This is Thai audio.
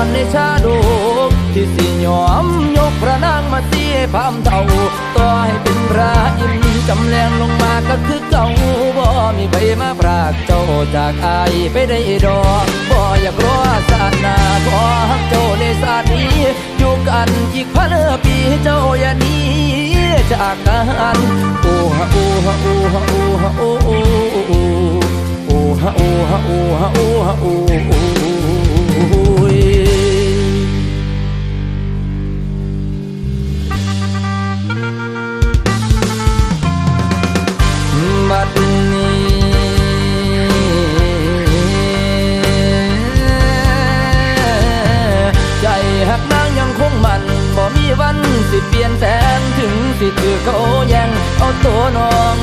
อนในชาโดกที่สิยอมยกพระนางมาเสียพามเท่าต่อให้เป็นพระอินจำแรงลงมาก็คือเก่าบ่มีใบมาปรากเจ้าจากอายไปได้ดอกบ่อยากรอศาสนาขอฮักเจ้าในศาสนี้อยู่กันอีกพันปีเจ้าอย่านี้จากกันโอ้ฮะโอ้ฮะโอ้ฮะโอ้ฮะโอ้โอ้โอ้ฮะโอ้ฮะโอ้ฮะโอ้ฮะโอ้ เปลี่ยนแฟนถึงสิถือเขาแย่งเอาตัวน้อง